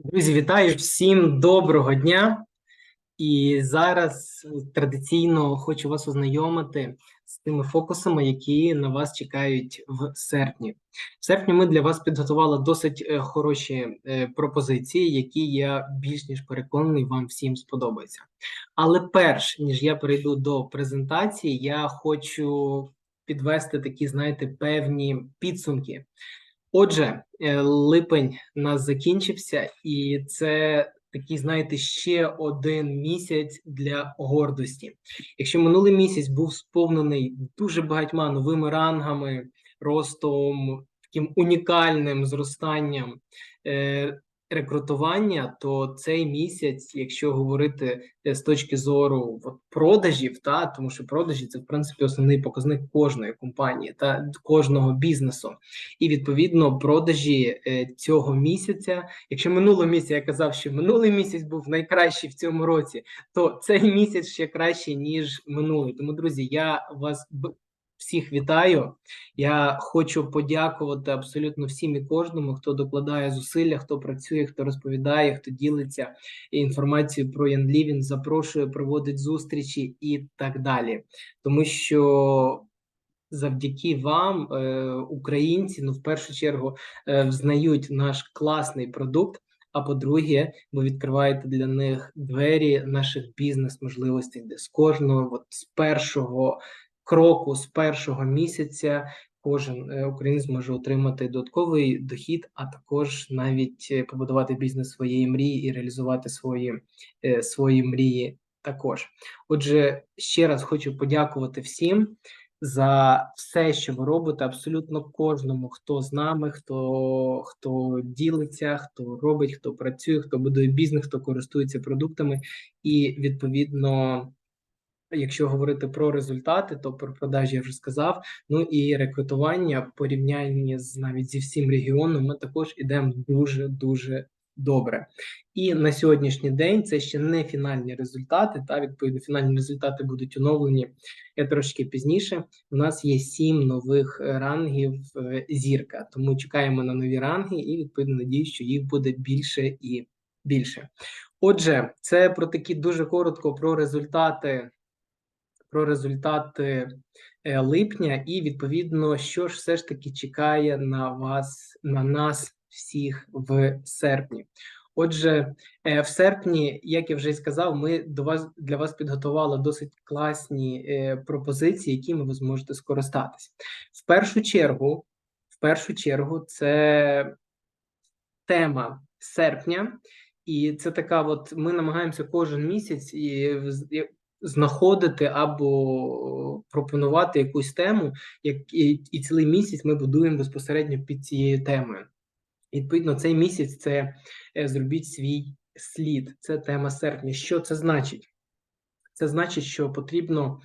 Друзі, вітаю всім доброго дня. І зараз традиційно хочу вас ознайомити з тими фокусами, які на вас чекають в серпні. В серпні ми для вас підготували досить е, хороші е, пропозиції, які я більш ніж переконаний вам всім сподобаються. Але перш ніж я перейду до презентації, я хочу підвести такі, знаєте, певні підсумки. Отже, е, липень нас закінчився, і це такий, знаєте, ще один місяць для гордості. Якщо минулий місяць був сповнений дуже багатьма новими рангами, ростом, таким унікальним зростанням е, рекрутування, то цей місяць, якщо говорити е, з точки зору от, продажів, та тому що продажі це в принципі основний показник кожної компанії та кожного бізнесу, і відповідно продажі е, цього місяця. Якщо минулого місяця я казав, що минулий місяць був найкращий в цьому році, то цей місяць ще кращий ніж минулий. Тому, друзі, я вас Всіх вітаю. Я хочу подякувати абсолютно всім і кожному, хто докладає зусилля, хто працює, хто розповідає, хто ділиться інформацією про Янлівін, запрошує, проводить зустрічі і так далі. Тому що завдяки вам, е, українці, ну в першу чергу, е, взнають наш класний продукт. А по-друге, ви відкриваєте для них двері наших бізнес-можливостей, де з кожного, от з першого кроку з першого місяця кожен е, українець може отримати додатковий дохід, а також навіть е, побудувати бізнес своєї мрії і реалізувати свої, е, свої мрії. Також, отже, ще раз хочу подякувати всім за все, що ви робите. Абсолютно кожному, хто з нами, хто хто ділиться, хто робить, хто працює, хто будує бізнес, хто користується продуктами, і відповідно Якщо говорити про результати, то про продажі я вже сказав. Ну і рекрутування порівнянні з навіть зі всім регіоном, ми також ідемо дуже дуже добре. І на сьогоднішній день це ще не фінальні результати. Та відповідно фінальні результати будуть оновлені трошки пізніше. У нас є сім нових рангів е, зірка, тому чекаємо на нові ранги, і відповідно надіюсь, що їх буде більше і більше. Отже, це про такі дуже коротко про результати про результати е, липня, і відповідно, що ж все ж таки чекає на вас, на нас всіх в серпні. Отже, е, в серпні, як я вже й сказав, ми до вас для вас підготували досить класні е, пропозиції, якими ви зможете скористатись. В першу чергу, в першу чергу, це тема серпня, і це така: от ми намагаємося кожен місяць і знаходити або пропонувати якусь тему, як і, і цілий місяць ми будуємо безпосередньо під цією темою. Відповідно, цей місяць це е, зробіть свій слід. Це тема серпня. Що це значить? Це значить, що потрібно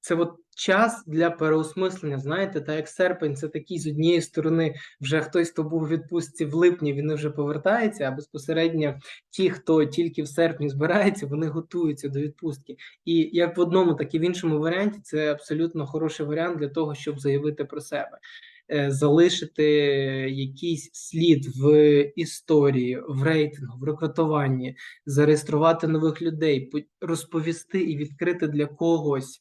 це от час для переосмислення. Знаєте, так як серпень, це такий з однієї сторони, вже хтось, хто був у відпустці в липні, він вже повертається. А безпосередньо ті, хто тільки в серпні збирається, вони готуються до відпустки. І як в одному, так і в іншому варіанті, це абсолютно хороший варіант для того, щоб заявити про себе. Е, залишити якийсь слід в історії, в рейтингу, в рекрутуванні, зареєструвати нових людей, розповісти і відкрити для когось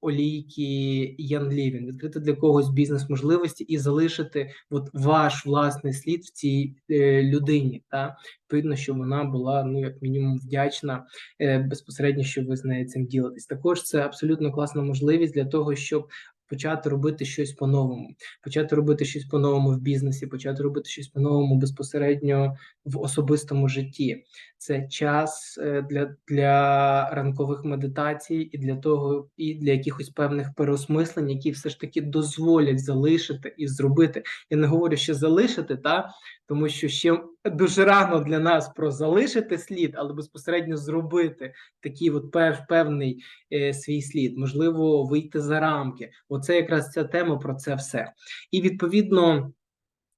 олійки Ян Лівін, відкрити для когось бізнес-можливості і залишити от ваш власний слід в цій е, людині. Та Відповідно, що вона була ну як мінімум вдячна е, безпосередньо, що ви з нею цим ділитесь. Також це абсолютно класна можливість для того, щоб почати робити щось по-новому, почати робити щось по-новому в бізнесі, почати робити щось по-новому безпосередньо в особистому житті. Це час е, для для ранкових медитацій і для того, і для якихось певних переосмислень, які все ж таки дозволять залишити і зробити. Я не говорю, що залишити, та тому що ще дуже рано для нас про залишити слід, але безпосередньо зробити такий от пев, певний е, свій слід, можливо, вийти за рамки. Оце якраз ця тема про це все. І відповідно.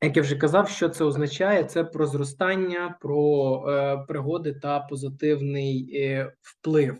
Як я вже казав, що це означає? Це про зростання, про е, пригоди та позитивний е, вплив.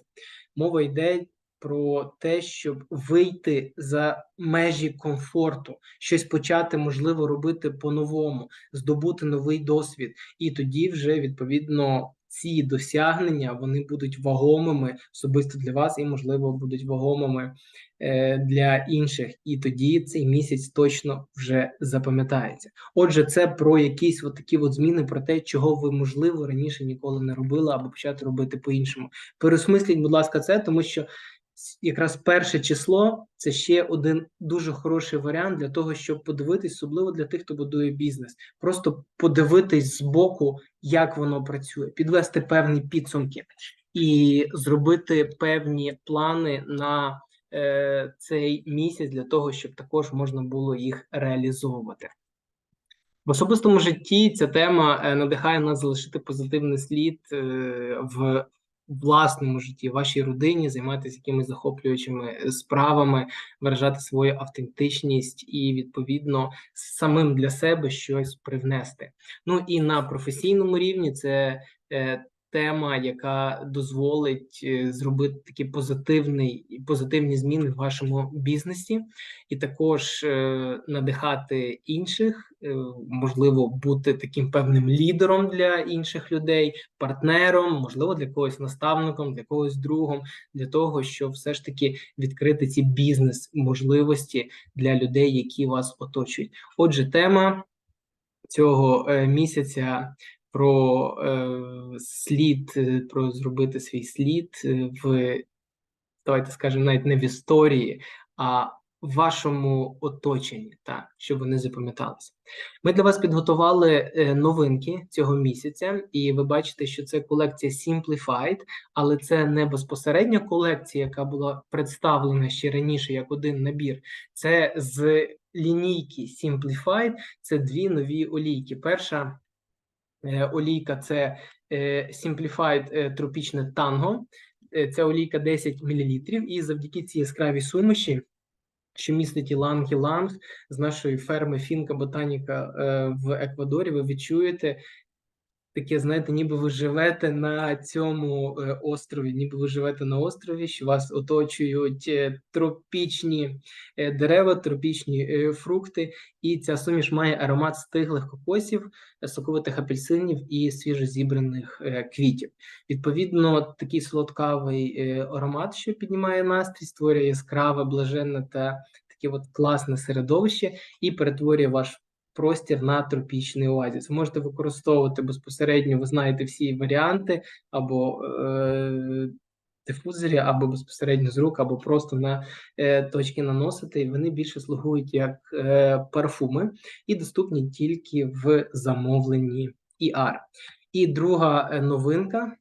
Мова йде про те, щоб вийти за межі комфорту, щось почати можливо робити по-новому, здобути новий досвід, і тоді вже відповідно ці досягнення вони будуть вагомими особисто для вас, і можливо будуть вагомими е, для інших. І тоді цей місяць точно вже запам'ятається. Отже, це про якісь от такі от зміни, про те, чого ви можливо раніше ніколи не робили, або почати робити по-іншому. Пересмисліть, будь ласка, це тому що якраз перше число це ще один дуже хороший варіант для того, щоб подивитись, особливо для тих, хто будує бізнес. Просто подивитись з боку, як воно працює, підвести певні підсумки і зробити певні плани на е, цей місяць для того, щоб також можна було їх реалізовувати. В особистому житті ця тема е, надихає нас залишити позитивний слід е, власному житті, вашій родині, займатися якимись захоплюючими е, справами, виражати свою автентичність і відповідно самим для себе щось привнести. Ну і на професійному рівні це е, тема, яка дозволить е, зробити такі позитивний позитивні зміни в вашому бізнесі, і також е, надихати інших, е, можливо, бути таким певним лідером для інших людей, партнером, можливо, для когось наставником, для когось другом, для того, щоб все ж таки відкрити ці бізнес-можливості для людей, які вас оточують. Отже, тема цього місяця про е, слід, е, про зробити свій слід е, в, давайте скажемо, навіть не в історії, а в вашому оточенні, так, щоб вони запам'яталися. Ми для вас підготували е, новинки цього місяця, і ви бачите, що це колекція Simplified, але це не безпосередня колекція, яка була представлена ще раніше як один набір. Це з лінійки Simplified, це дві нові олійки. Перша олійка це е, Simplified е, тропічне танго. Це олійка 10 мл, і завдяки цій яскравій суміші, що містить іланг-іланг з нашої ферми Фінка Ботаніка в Еквадорі, ви відчуєте таке, знаєте, ніби ви живете на цьому е, острові, ніби ви живете на острові, що вас оточують е, тропічні е, дерева, тропічні фрукти, і ця суміш має аромат стиглих кокосів, соковитих апельсинів і свіжозібраних квітів. Відповідно, такий солодкавий аромат, що піднімає настрій, створює яскраве, блаженне та таке от класне середовище і перетворює ваш простір на тропічний оазіс. Можете використовувати безпосередньо, ви знаєте всі варіанти, або е, дифузорі, або безпосередньо з рук, або просто на е, точки наносити. Вони більше слугують як е, парфуми і доступні тільки в замовленні ER. І друга е, новинка,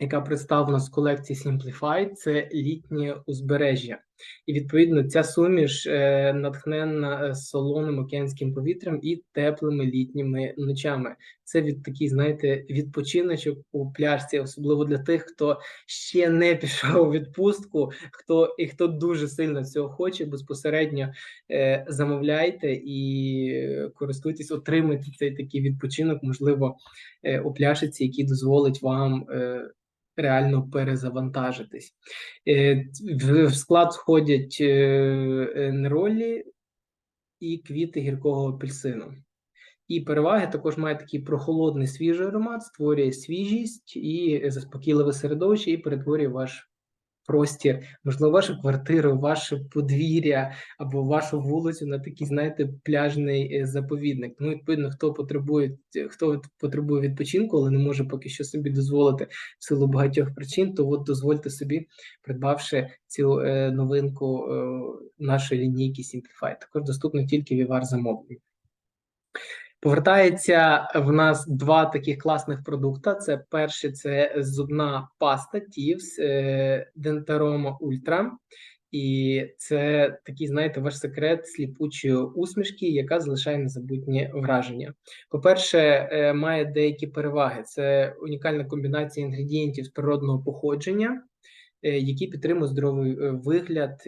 яка представлена з колекції Simplified, це літнє узбережжя. І відповідно ця суміш е, натхненна е, солоним океанським повітрям і теплими літніми ночами. Це від такий, знаєте, відпочиночок у пляжці, особливо для тих, хто ще не пішов у відпустку, хто і хто дуже сильно цього хоче, безпосередньо е, замовляйте і користуйтесь, отримайте цей такий відпочинок, можливо, е, у пляшиці, який дозволить вам. Е, реально перезавантажитись. Е, в склад входять е, неролі і квіти гіркого апельсину. І переваги також має такий прохолодний свіжий аромат, створює свіжість і заспокійливе середовище, і перетворює ваш простір, можливо, вашу квартиру, ваше подвір'я або вашу вулицю на такий, знаєте, пляжний е, заповідник. Ну, відповідно, хто потребує, хто потребує відпочинку, але не може поки що собі дозволити в силу багатьох причин, то от дозвольте собі, придбавши цю е, новинку е, нашої лінійки Simplify. Також доступно тільки в Івар замовлення. Повертається в нас два таких класних продукти. Це перше це зубна паста Тівс Dentaromo Ultra. І це такий, знаєте, ваш секрет сліпучої усмішки, яка залишає незабутнє враження. По-перше, е, має деякі переваги: це унікальна комбінація інгредієнтів з природного походження. Е, які підтримують здоровий е, вигляд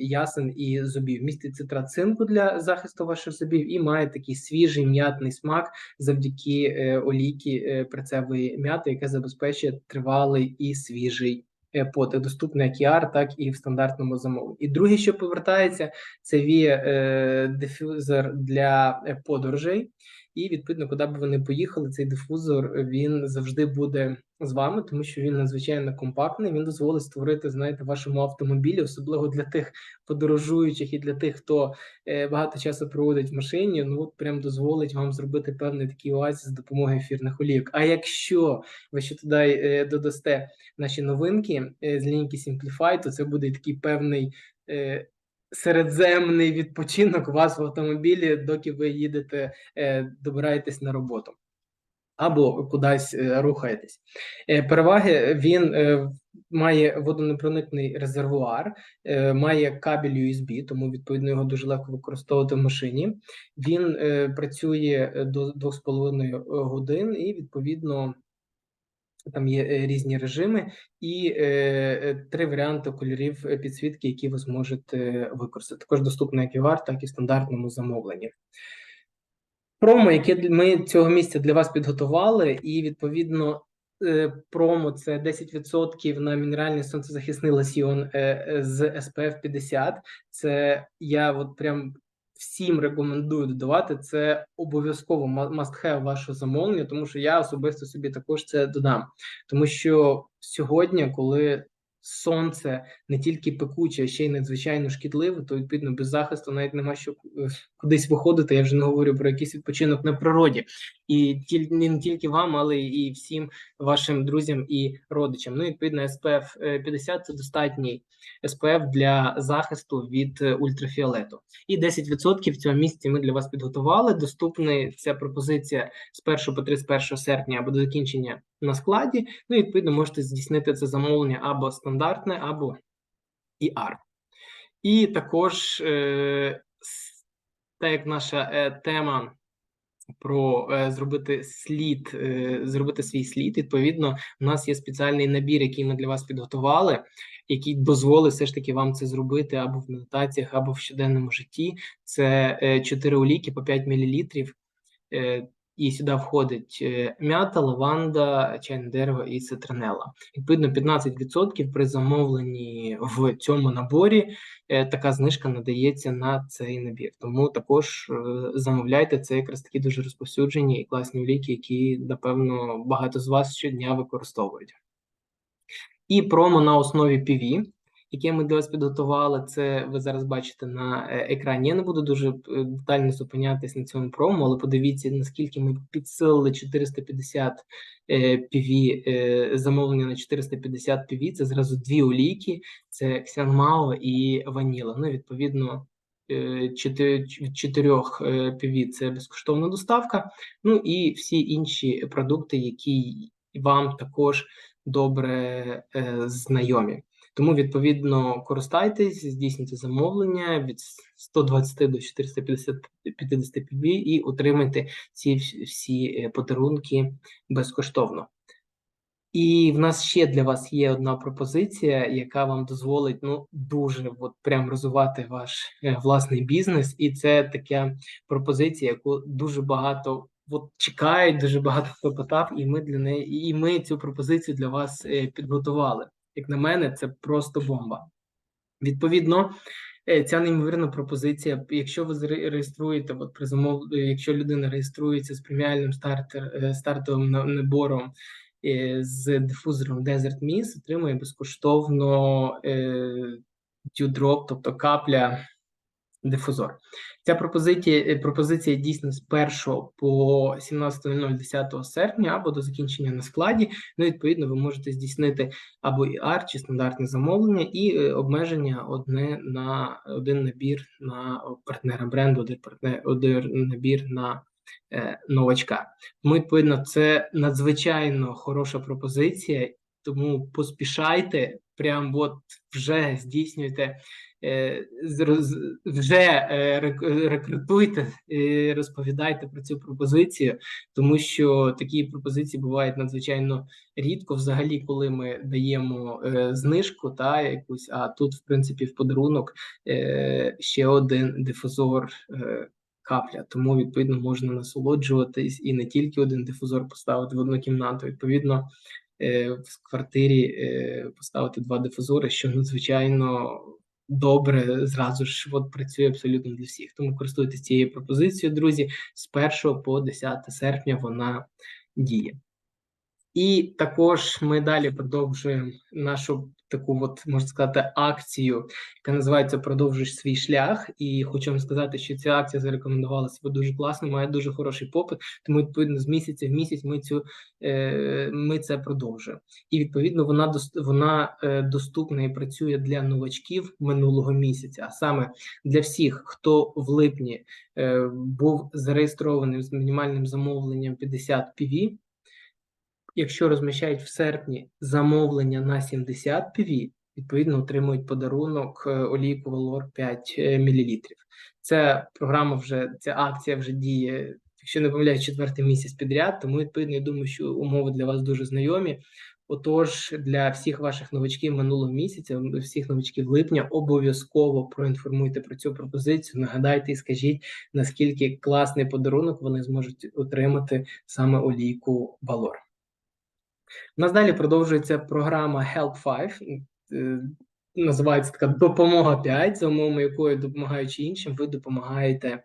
ясен і зубів. Містить цитрат цинку для захисту ваших зубів і має такий свіжий м'ятний смак завдяки е, олійки прицевої м'яти, яка забезпечує тривалий і свіжий е, под як ER, так і в стандартному замовленні. І друге, що повертається, це е, для подорожей. І відповідно, куди б ви не поїхали, цей дифузор він завжди буде з вами, тому що він надзвичайно компактний. Він дозволить створити, знаєте, вашому автомобілі, особливо для тих подорожуючих і для тих, хто е, багато часу проводить в машині. Ну от прям дозволить вам зробити певний такий оазіс з допомогою ефірних олійок. А якщо ви ще туди е, додасте наші новинки е, з лінійки Simplify, то це буде такий певний. Середземний відпочинок у вас в автомобілі, доки ви їдете, добираєтесь на роботу або кудись е, рухаєтесь. Е, переваги він має водонепроникний резервуар, має кабель USB, тому відповідно його дуже легко використовувати в машині. Він працює до 2,5 годин і відповідно. Там є е, різні режими і е, е, три варіанти кольорів підсвітки, які ви зможете використати. Також доступно як і вар, так і в стандартному замовленні. Промо, яке ми цього місця для вас підготували, і відповідно промо це 10% на мінеральний сонцезахисний лосьйон з SPF 50. Це я от прям всім рекомендую додавати це обов'язково must have ваше замовлення, тому що я особисто собі також це додам, тому що сьогодні, коли сонце не тільки пекуче, а ще й надзвичайно шкідливе, то відповідно без захисту навіть нема що е, кудись виходити. Я вже не говорю про якийсь відпочинок на природі, і не тільки вам, але і всім вашим друзям і родичам. Ну, відповідно, SPF 50 е, – це достатній SPF для захисту від е, ультрафіолету. І 10% в цьому місці ми для вас підготували. Доступна ця пропозиція з 1 по 31 серпня або до закінчення на складі. Ну, і відповідно, можете здійснити це замовлення або стандартне, або ER. І також, е, так як наша е, тема про е, зробити слід, е, зробити свій слід. Відповідно, у нас є спеціальний набір, який ми для вас підготували, який дозволить все ж таки вам це зробити або в медитаціях, або в щоденному житті. Це е, 4 оліки по 5 мл. Е, і сюди входить е, м'ята, лаванда, чайне дерево і цитронела. Відповідно, 15% при замовленні в цьому наборі така знижка надається на цей набір. Тому також е, замовляйте це якраз такі дуже розповсюджені і класні ліки, які напевно багато з вас щодня використовують. І промо на основі PV яке ми для вас підготували. Це ви зараз бачите на е, екрані. Я не буду дуже е, детально зупинятись на цьому промо, але подивіться, наскільки ми підсилили 450 PV, е, замовлення на 450 PV. Це зразу дві олійки: це Ксянмао і Ваніла. Ну, відповідно. Від чотирьох PV це безкоштовна доставка. Ну і всі інші продукти, які вам також добре знайомі. Тому відповідно користайтесь, здійснюйте замовлення від 120 до 450 PV і отримайте ці всі е, подарунки безкоштовно. І в нас ще для вас є одна пропозиція, яка вам дозволить ну дуже от прям розвивати ваш е, власний бізнес, і це така пропозиція, яку дуже багато от чекають, дуже багато хто питав, і ми для неї, і ми цю пропозицію для вас е, підготували як на мене, це просто бомба. Відповідно, е, ця неймовірна пропозиція. Якщо ви реєструєте, от при замов, якщо людина реєструється з преміальним стартер е, стартовим набором е, з дифузором Desert Mist, отримує безкоштовно дюдроп, тобто капля дифузор. Ця пропозиція е, пропозиція дійсна з 1 по 17.00 10 серпня або до закінчення на складі. Ну, відповідно, ви можете здійснити або ІАР чи стандартне замовлення, і е, обмеження одне на один набір на партнера бренду, один партнер, один набір на е, новачка. Тому, відповідно, це надзвичайно хороша пропозиція, тому поспішайте, прям от вже здійснюйте. Е, вже е, рекрутуйте, і розповідайте про цю пропозицію, тому що такі пропозиції бувають надзвичайно рідко, взагалі, коли ми даємо е, знижку та якусь. А тут, в принципі, в подарунок ще один дифузор. Капля, тому відповідно можна насолоджуватись і не тільки один дифузор поставити в одну кімнату. Відповідно, е, в квартирі е, поставити два дифузори, що надзвичайно добре зразу ж от працює абсолютно для всіх. Тому користуйтесь цією пропозицією, друзі. З 1 по 10 серпня вона діє. І також ми далі продовжуємо нашу таку, от можна сказати, акцію, яка називається Продовжуєш свій шлях. І хочу вам сказати, що ця акція зарекомендувала себе дуже класно, має дуже хороший попит. Тому відповідно з місяця в місяць ми цю е, ми це продовжуємо. І відповідно вона вона е, доступна і працює для новачків минулого місяця, а саме для всіх, хто в липні е, був зареєстрований з мінімальним замовленням 50 PV, якщо розміщають в серпні замовлення на 70 PV, відповідно отримують подарунок е, олійку Valor 5 е, мл. Ця програма вже ця акція вже діє, якщо не помиляюсь, четвертий місяць підряд. Тому відповідно я думаю, що умови для вас дуже знайомі. Отож, для всіх ваших новачків минулого місяця, всіх новачків липня, обов'язково проінформуйте про цю пропозицію. Нагадайте і скажіть, наскільки класний подарунок вони зможуть отримати саме олійку Valor. У нас далі продовжується програма Help 5. Е, називається така допомога 5, за умовами якої допомагаючи іншим, ви допомагаєте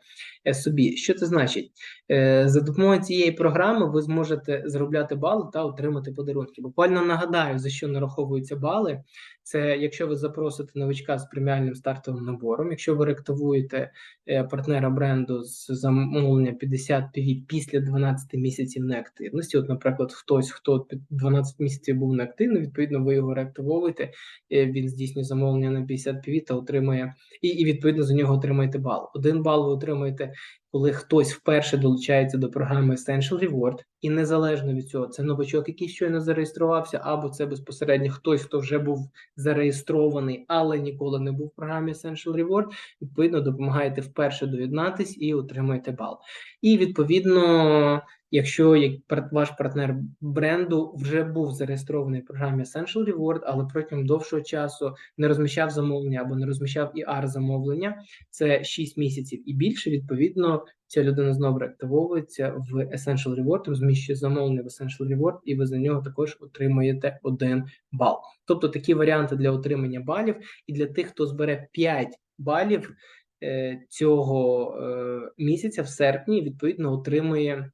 собі. Що це значить? Е, за допомогою цієї програми ви зможете заробляти бали та отримати подарунки. Буквально нагадаю, за що нараховуються бали. Це якщо ви запросите новичка з преміальним стартовим набором, якщо ви реактивуєте е, партнера бренду з замовлення 50 PV після 12 місяців неактивності. От, наприклад, хтось, хто 12 місяців був неактивний, відповідно, ви його реактивовуєте, е, він здійснює замовлення на 50 PV та отримує, і, і відповідно за нього отримаєте бал. Один бал ви отримаєте коли хтось вперше долучається до програми Essential Reward, і незалежно від цього, це новачок, який щойно зареєструвався, або це безпосередньо хтось, хто вже був зареєстрований, але ніколи не був в програмі Essential Reward, відповідно допомагаєте вперше доєднатись і отримаєте бал. І відповідно Якщо як ваш партнер бренду вже був зареєстрований в програмі Essential Reward, але протягом довшого часу не розміщав замовлення або не розміщав ER замовлення, це 6 місяців і більше. Відповідно, ця людина знову реактивовується в Essential Reward, розміщує замовлення в Essential Reward, і ви за нього також отримаєте один бал. Тобто такі варіанти для отримання балів, і для тих, хто збере 5 балів е, цього е, місяця в серпні, відповідно отримує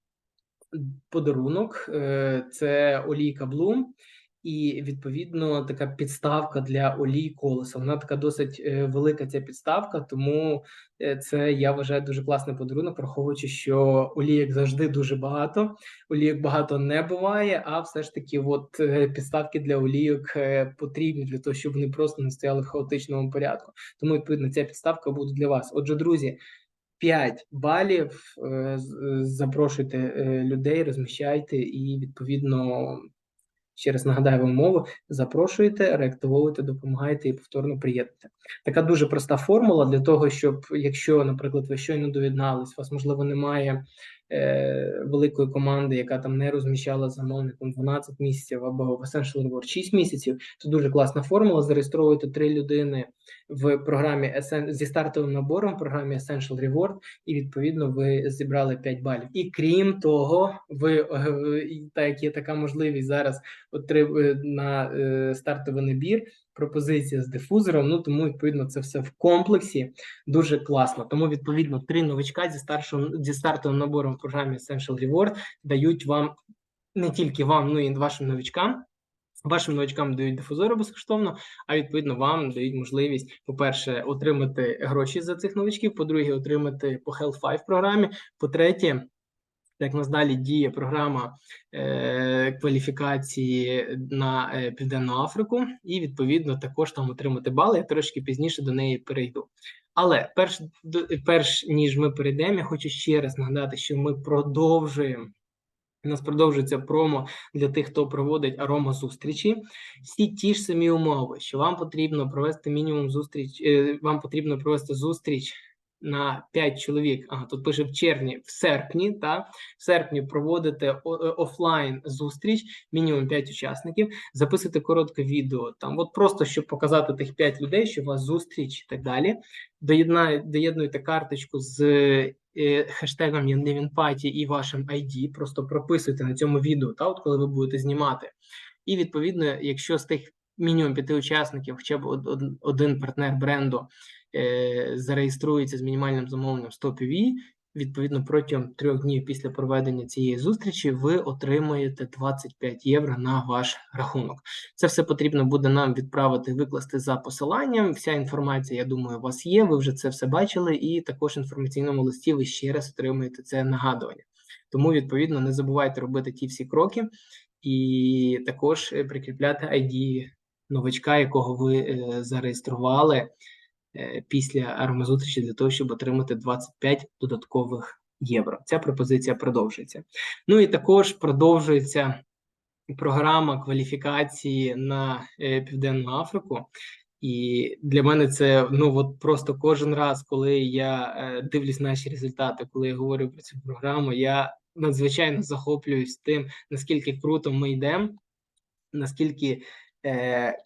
подарунок, е, це олійка Блум, і відповідно така підставка для олій колеса. Вона така досить е, велика. Ця підставка, тому е, це я вважаю дуже класний подарунок, враховуючи, що олійок завжди дуже багато. Олійок багато не буває, а все ж таки, от підставки для олійок потрібні для того, щоб вони просто не стояли в хаотичному порядку. Тому відповідно ця підставка буде для вас. Отже, друзі. 5 балів. Е, запрошуйте е, людей, розміщайте і відповідно. Ще раз нагадаю вам мову, запрошуєте, реактивовуєте, допомагаєте і повторно приєднуєте. Така дуже проста формула для того, щоб якщо, наприклад, ви щойно доєднались, у вас можливо немає е, великої команди, яка там не розміщала замовником 12 місяців або в Essential Reward 6 місяців, то дуже класна формула. Зареєстровуєте три людини в програмі зі стартовим набором в програмі Essential Reward, і відповідно ви зібрали 5 балів. І крім того, ви так як є така можливість зараз на е, стартовий набір. Пропозиція з дифузором, ну тому відповідно це все в комплексі дуже класно. Тому відповідно три новичка зі старшим зі стартовим набором в програмі Essential Reward дають вам не тільки вам, ну і вашим новичкам Вашим новачкам дають дифузори безкоштовно, а відповідно вам дають можливість, по-перше, отримати гроші за цих новачків, по-друге, отримати по Health 5 програмі. По-третє, як нас далі діє програма е, кваліфікації на е, Південну Африку, і відповідно також там отримати бали. Я трошки пізніше до неї перейду. Але перш перш ніж ми перейдемо, я хочу ще раз нагадати, що ми продовжуємо у нас продовжується промо для тих, хто проводить арома зустрічі. Всі ті ж самі умови, що вам потрібно провести мінімум зустріч, е, вам потрібно провести зустріч на 5 чоловік. Ага, тут пише в червні, в серпні. Та в серпні проводите е, офлайн зустріч, мінімум 5 учасників, записуйте коротке відео. Там, от просто щоб показати тих 5 людей, що у вас зустріч і так далі. Доєднуйте карточку з е, хештегом Янневінпаті і вашим ID. Просто прописуйте на цьому відео, та от коли ви будете знімати. І відповідно, якщо з тих мінімум п'яти учасників, хоча б од- од- один партнер бренду зареєструється з мінімальним замовленням 100 PV, відповідно протягом трьох днів після проведення цієї зустрічі ви отримаєте 25 євро на ваш рахунок. Це все потрібно буде нам відправити, викласти за посиланням. Вся інформація, я думаю, у вас є. Ви вже це все бачили, і також в інформаційному листі ви ще раз отримаєте це нагадування. Тому, відповідно, не забувайте робити ті всі кроки і також е, прикріпляти ID новачка, якого ви е, зареєстрували е, після аромазустрічі для того, щоб отримати 25 додаткових євро. Ця пропозиція продовжується. Ну і також продовжується програма кваліфікації на е, Південну Африку. І для мене це ну от просто кожен раз, коли я е, дивлюсь наші результати, коли я говорю про цю програму, я надзвичайно захоплююсь тим, наскільки круто ми йдемо, наскільки, е,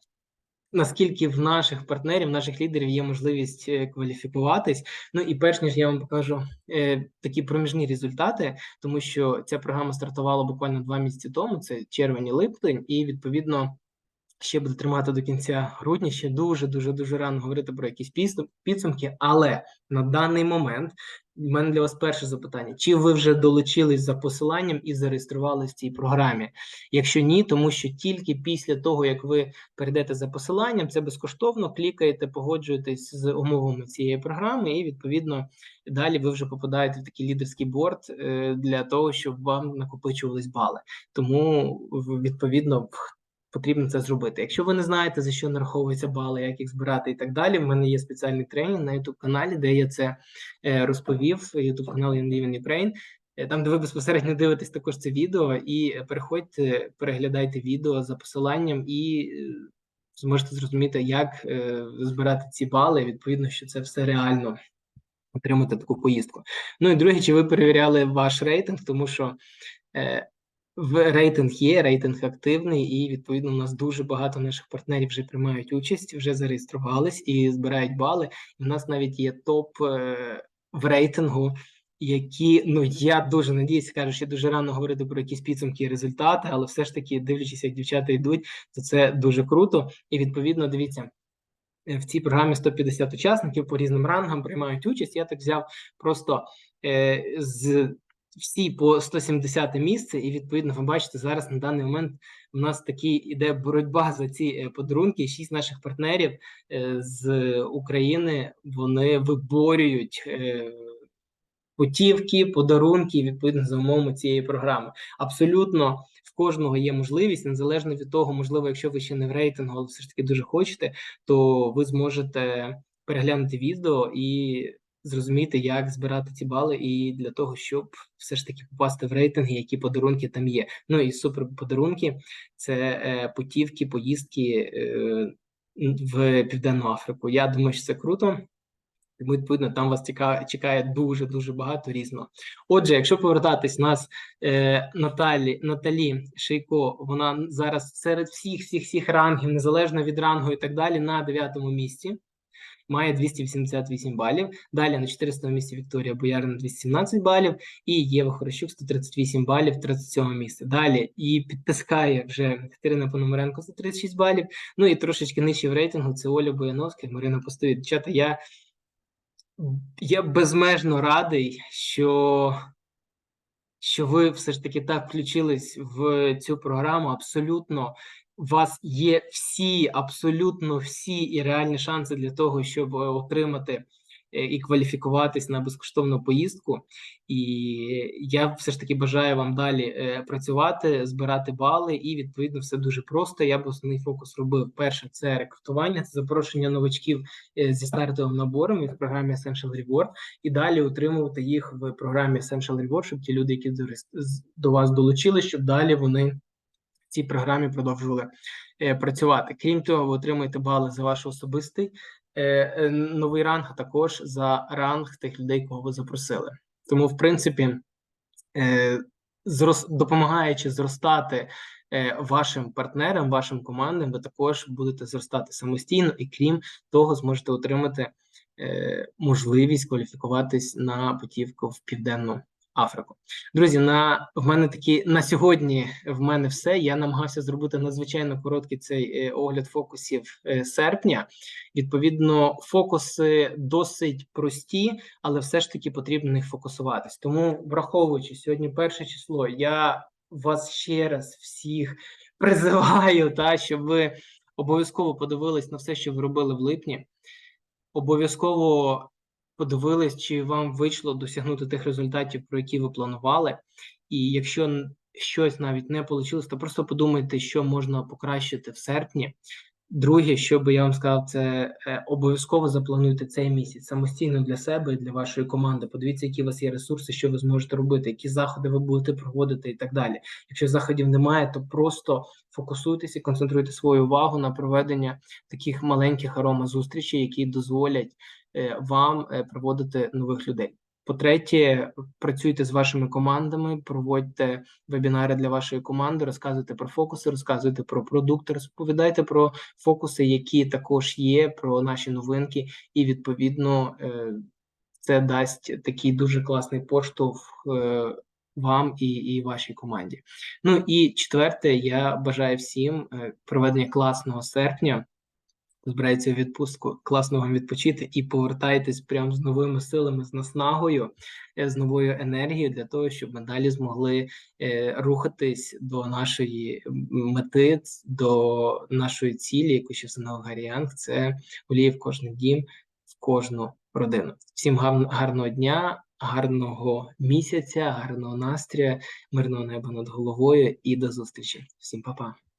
наскільки в наших партнерів, наших лідерів є можливість е, кваліфікуватись. Ну і перш ніж я вам покажу е, такі проміжні результати, тому що ця програма стартувала буквально два місяці тому. Це червень липень, і відповідно. Ще буде тримати до кінця грудня. Ще дуже дуже дуже рано говорити про якісь підсумки. Але на даний момент в мене для вас перше запитання: чи ви вже долучились за посиланням і зареєструвалися в цій програмі? Якщо ні, тому що тільки після того, як ви перейдете за посиланням, це безкоштовно, клікаєте, погоджуєтесь з умовами цієї програми, і відповідно далі ви вже попадаєте в такий лідерський борт е, для того, щоб вам накопичувались бали. Тому відповідно потрібно це зробити. Якщо ви не знаєте, за що нараховуються бали, як їх збирати і так далі, в мене є спеціальний тренінг на youtube каналі, де я це е, розповів. youtube канал Living Ukraine. Е, Там, де ви безпосередньо дивитесь також це відео, і переходьте, переглядайте відео за посиланням і е, зможете зрозуміти, як збирати ці бали. Відповідно, що це все реально отримати таку поїздку. Ну і друге, чи ви перевіряли ваш рейтинг, тому що рейтинг є, рейтинг активний, і відповідно у нас дуже багато наших партнерів вже приймають участь, вже зареєструвались і збирають бали. І в нас навіть є топ е, в рейтингу, які ну я дуже надіюся, кажу, що дуже рано говорити про якісь підсумки і результати, але все ж таки, дивлячись, як дівчата йдуть, то це дуже круто. І відповідно, дивіться. е, В цій програмі 150 учасників по різним рангам приймають участь. Я так взяв просто е, з всі по 170 місце, і відповідно, ви бачите, зараз на даний момент у нас такі іде боротьба за ці е, подарунки. Шість наших партнерів е, з України вони виборюють. е, Путівки, подарунки відповідно за умовами цієї програми. Абсолютно в кожного є можливість, незалежно від того, можливо, якщо ви ще не в рейтингу, але все ж таки дуже хочете, то ви зможете переглянути відео і зрозуміти, як збирати ці бали, і для того, щоб все ж таки попасти в рейтинги, які подарунки там є. Ну і супер подарунки це е, путівки, поїздки е, в Південну Африку. Я думаю, що це круто. Тому, відповідно, там вас чекає дуже дуже багато різного. Отже, якщо повертатись нас е, Наталі Наталі Шейко, вона зараз серед всіх всіх всіх рангів, незалежно від рангу і так далі, на дев'ятому місці. Має 288 балів. Далі на 400 місці Вікторія Боярина 217 балів, і Єва Хорощук 138 балів, 37 місце. Далі і підтискає вже Катерина Пономаренко 136 балів. Ну і трошечки нижче в рейтингу це Оля Бояновська, і Марина Постові. Дівчата, я я безмежно радий, що, що ви все ж таки так включились в цю програму. Абсолютно у вас є всі, абсолютно всі і реальні шанси для того, щоб е, отримати е, і кваліфікуватись на безкоштовну поїздку. І я все ж таки бажаю вам далі е, працювати, збирати бали, і відповідно все дуже просто. Я б основний фокус робив. Перше це рекрутування, це запрошення новачків зі стартовим набором і в програмі Essential Reward, і далі утримувати їх в програмі Essential Reward, щоб ті люди, які до, вас долучились, щоб далі вони цій програмі продовжували е, працювати. Крім того, ви отримуєте бали за ваш особистий е, е, новий ранг, а також за ранг тих людей, кого ви запросили. Тому, в принципі, допомагаючи зростати вашим партнерам, вашим командам, ви також будете зростати самостійно, і крім того, зможете отримати можливість кваліфікуватись на путівку в південну Африку. Друзі, на в мене такі на сьогодні в мене все. Я намагався зробити надзвичайно короткий цей е, огляд фокусів е, серпня. Відповідно, фокуси досить прості, але все ж таки потрібно них фокусуватись. Тому, враховуючи сьогодні перше число, я вас ще раз всіх призиваю, та щоб ви обов'язково подивились на все, що ви робили в липні. Обов'язково подивились, чи вам вийшло досягнути тих результатів, про які ви планували. І якщо щось навіть не вийшло, то просто подумайте, що можна покращити в серпні. Друге, що би я вам сказав, це е, обов'язково заплануйте цей місяць самостійно для себе і для вашої команди. Подивіться, які у вас є ресурси, що ви зможете робити, які заходи ви будете проводити і так далі. Якщо заходів немає, то просто фокусуйтесь і концентруйте свою увагу на проведення таких маленьких арома зустрічей, які дозволять вам е, проводити нових людей. По-третє, працюйте з вашими командами, проводьте вебінари для вашої команди, розказуйте про фокуси, розказуйте про продукти, розповідайте про фокуси, які також є, про наші новинки, і відповідно е, це дасть такий дуже класний поштовх е, вам і, і вашій команді. Ну і четверте, я бажаю всім е, проведення класного серпня. Збирається в відпустку, класно вам відпочити і повертайтесь прямо з новими силами, з наснагою, е, з новою енергією для того, щоб ми далі змогли е, рухатись до нашої мети, до нашої цілі, яку ще все Гаріанг, це олії в кожний дім, в кожну родину. Всім гарного дня, гарного місяця, гарного настрою, мирного неба над головою і до зустрічі. Всім па-па.